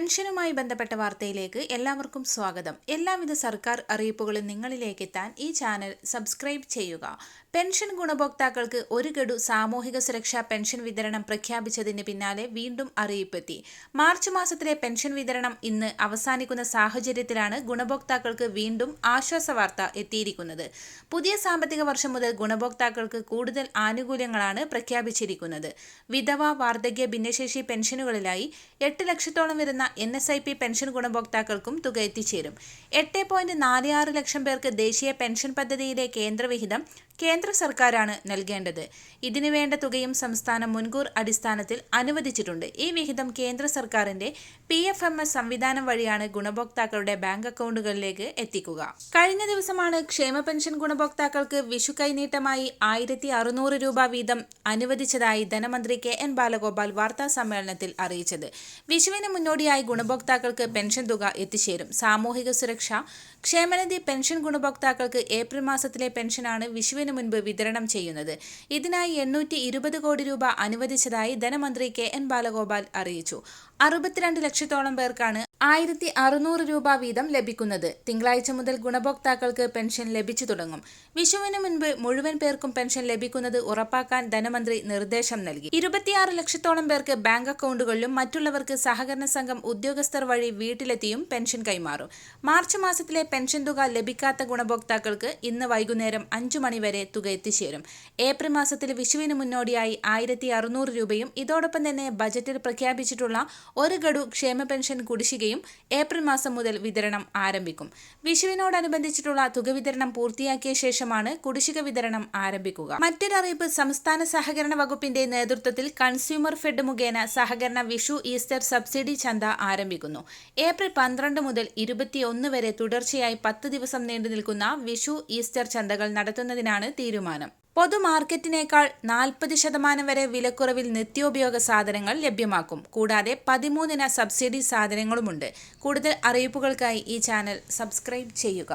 പെൻഷനുമായി ബന്ധപ്പെട്ട വാർത്തയിലേക്ക് എല്ലാവർക്കും സ്വാഗതം. എല്ലാവിധ സർക്കാർ അറിയിപ്പുകളും നിങ്ങളിലേക്ക് എത്താൻ ഈ ചാനൽ സബ്സ്ക്രൈബ് ചെയ്യുക. പെൻഷൻ ഗുണഭോക്താക്കൾക്ക് ഒരു ഗഡു സാമൂഹിക സുരക്ഷാ പെൻഷൻ വിതരണം പ്രഖ്യാപിച്ചതിന് പിന്നാലെ വീണ്ടും അറിയിപ്പെത്തി. മാർച്ച് മാസത്തിലെ പെൻഷൻ വിതരണം ഇന്ന് അവസാനിക്കുന്ന സാഹചര്യത്തിലാണ് ഗുണഭോക്താക്കൾക്ക് വീണ്ടും ആശ്വാസ വാർത്ത എത്തിയിരിക്കുന്നത്. പുതിയ സാമ്പത്തിക വർഷം മുതൽ ഗുണഭോക്താക്കൾക്ക് കൂടുതൽ ആനുകൂല്യങ്ങളാണ് പ്രഖ്യാപിച്ചിരിക്കുന്നത്. വിധവ വാർദ്ധക്യ ഭിന്നശേഷി പെൻഷനുകളിലായി എട്ട് ലക്ഷത്തോളം വരുന്ന N S I P pension ഗുണഭോക്താക്കൾക്കും തുക എത്തിച്ചേരും. എട്ട് പോയിന്റ് നാല് ആറ് ലക്ഷം പേർക്ക് ദേശീയ പെൻഷൻ പദ്ധതിയിലെ കേന്ദ്രവിഹിതം കേന്ദ്ര സർക്കാരാണ് നൽകേണ്ടത്. ഇതിനു വേണ്ട തുകയും സംസ്ഥാനം മുൻകൂർ അടിസ്ഥാനത്തിൽ അനുവദിച്ചിട്ടുണ്ട്. ഈ വിഹിതം കേന്ദ്ര സർക്കാരിന്റെ പി എഫ് എം എസ് സംവിധാനം വഴിയാണ് ഗുണഭോക്താക്കളുടെ ബാങ്ക് അക്കൗണ്ടുകളിലേക്ക് എത്തിക്കുക. കഴിഞ്ഞ ദിവസമാണ് ക്ഷേമ പെൻഷൻ ഗുണഭോക്താക്കൾക്ക് വിഷു കൈനീട്ടമായി ആയിരത്തി അറുന്നൂറ് രൂപ വീതം അനുവദിച്ചതായി ധനമന്ത്രി കെ എൻ ബാലഗോപാൽ വാർത്താ സമ്മേളനത്തിൽ അറിയിച്ചത്. വിഷുവിന് മുന്നോടിയായി ഗുണഭോക്താക്കൾക്ക് പെൻഷൻ തുക എത്തിച്ചേരും. സാമൂഹിക സുരക്ഷ ക്ഷേമനിധി പെൻഷൻ ഗുണഭോക്താക്കൾക്ക് ഏപ്രിൽ മാസത്തിലെ പെൻഷനാണ് വിഷുവിന് മുൻപ് വിതരണം ചെയ്യുന്നത്. ഇതിനായി എണ്ണൂറ്റി ഇരുപത് കോടി രൂപ അനുവദിച്ചതായി ധനമന്ത്രി കെ എൻ ബാലഗോപാൽ അറിയിച്ചു. അറുപത്തിരണ്ട് ലക്ഷത്തോളം പേർക്കാണ് ആയിരത്തി അറുന്നൂറ് രൂപ വീതം ലഭിക്കുന്നത് തിങ്കളാഴ്ച മുതൽ ഗുണഭോക്താക്കൾക്ക് പെൻഷൻ ലഭിച്ചു തുടങ്ങും. വിഷുവിന് മുൻപ് മുഴുവൻ പേർക്കും പെൻഷൻ ലഭിക്കുന്നത് ഉറപ്പാക്കാൻ ധനമന്ത്രി നിർദ്ദേശം നൽകി. ഇരുപത്തിയാറ് ലക്ഷത്തോളം പേർക്ക് ബാങ്ക് അക്കൗണ്ടുകളിലും മറ്റുള്ളവർക്ക് സഹകരണ സംഘം ഉദ്യോഗസ്ഥർ വഴി വീട്ടിലെത്തിയും പെൻഷൻ കൈമാറും. മാർച്ച് മാസത്തിലെ പെൻഷൻ തുക ലഭിക്കാത്ത ഗുണഭോക്താക്കൾക്ക് ഇന്ന് വൈകുന്നേരം അഞ്ചു മണിവരെ തുക എത്തിച്ചേരും. ഏപ്രിൽ മാസത്തിൽ വിഷുവിന് മുന്നോടിയായി ആയിരത്തി രൂപയും ഇതോടൊപ്പം തന്നെ ബജറ്റിൽ പ്രഖ്യാപിച്ചിട്ടുള്ള ഒരു ഗഡു ക്ഷേമ പെൻഷൻ കുടിശ്ശികയും ഏപ്രിൽ മാസം മുതൽ വിതരണം ആരംഭിക്കും. വിഷുവിനോടനുബന്ധിച്ചിട്ടുള്ള തുക വിതരണം പൂർത്തിയാക്കിയ ശേഷമാണ് കുടിശ്ശിക വിതരണം ആരംഭിക്കുക. മറ്റൊരറിയിപ്പ് സംസ്ഥാന സഹകരണ വകുപ്പിന്റെ നേതൃത്വത്തിൽ കൺസ്യൂമർ ഫെഡ് മുഖേന സഹകരണ വിഷു ഈസ്റ്റർ സബ്സിഡി ചന്ത ആരംഭിക്കുന്നു. ഏപ്രിൽ പന്ത്രണ്ട് മുതൽ ഇരുപത്തിയൊന്ന് വരെ തുടർച്ചയായി പത്ത് ദിവസം നീണ്ടു നിൽക്കുന്ന വിഷു ഈസ്റ്റർ ചന്തകൾ നടത്തുന്നതിനാണ് തീരുമാനം. പൊതുമാർക്കറ്റിനേക്കാൾ നാൽപ്പത് ശതമാനം വരെ വിലക്കുറവിൽ നിത്യോപയോഗ സാധനങ്ങൾ ലഭ്യമാക്കും. കൂടാതെ പതിമൂന്നിന സബ്സിഡി സാധനങ്ങളുമുണ്ട്. കൂടുതൽ അറിയിപ്പുകൾക്കായി ഈ ചാനൽ സബ്സ്ക്രൈബ് ചെയ്യുക.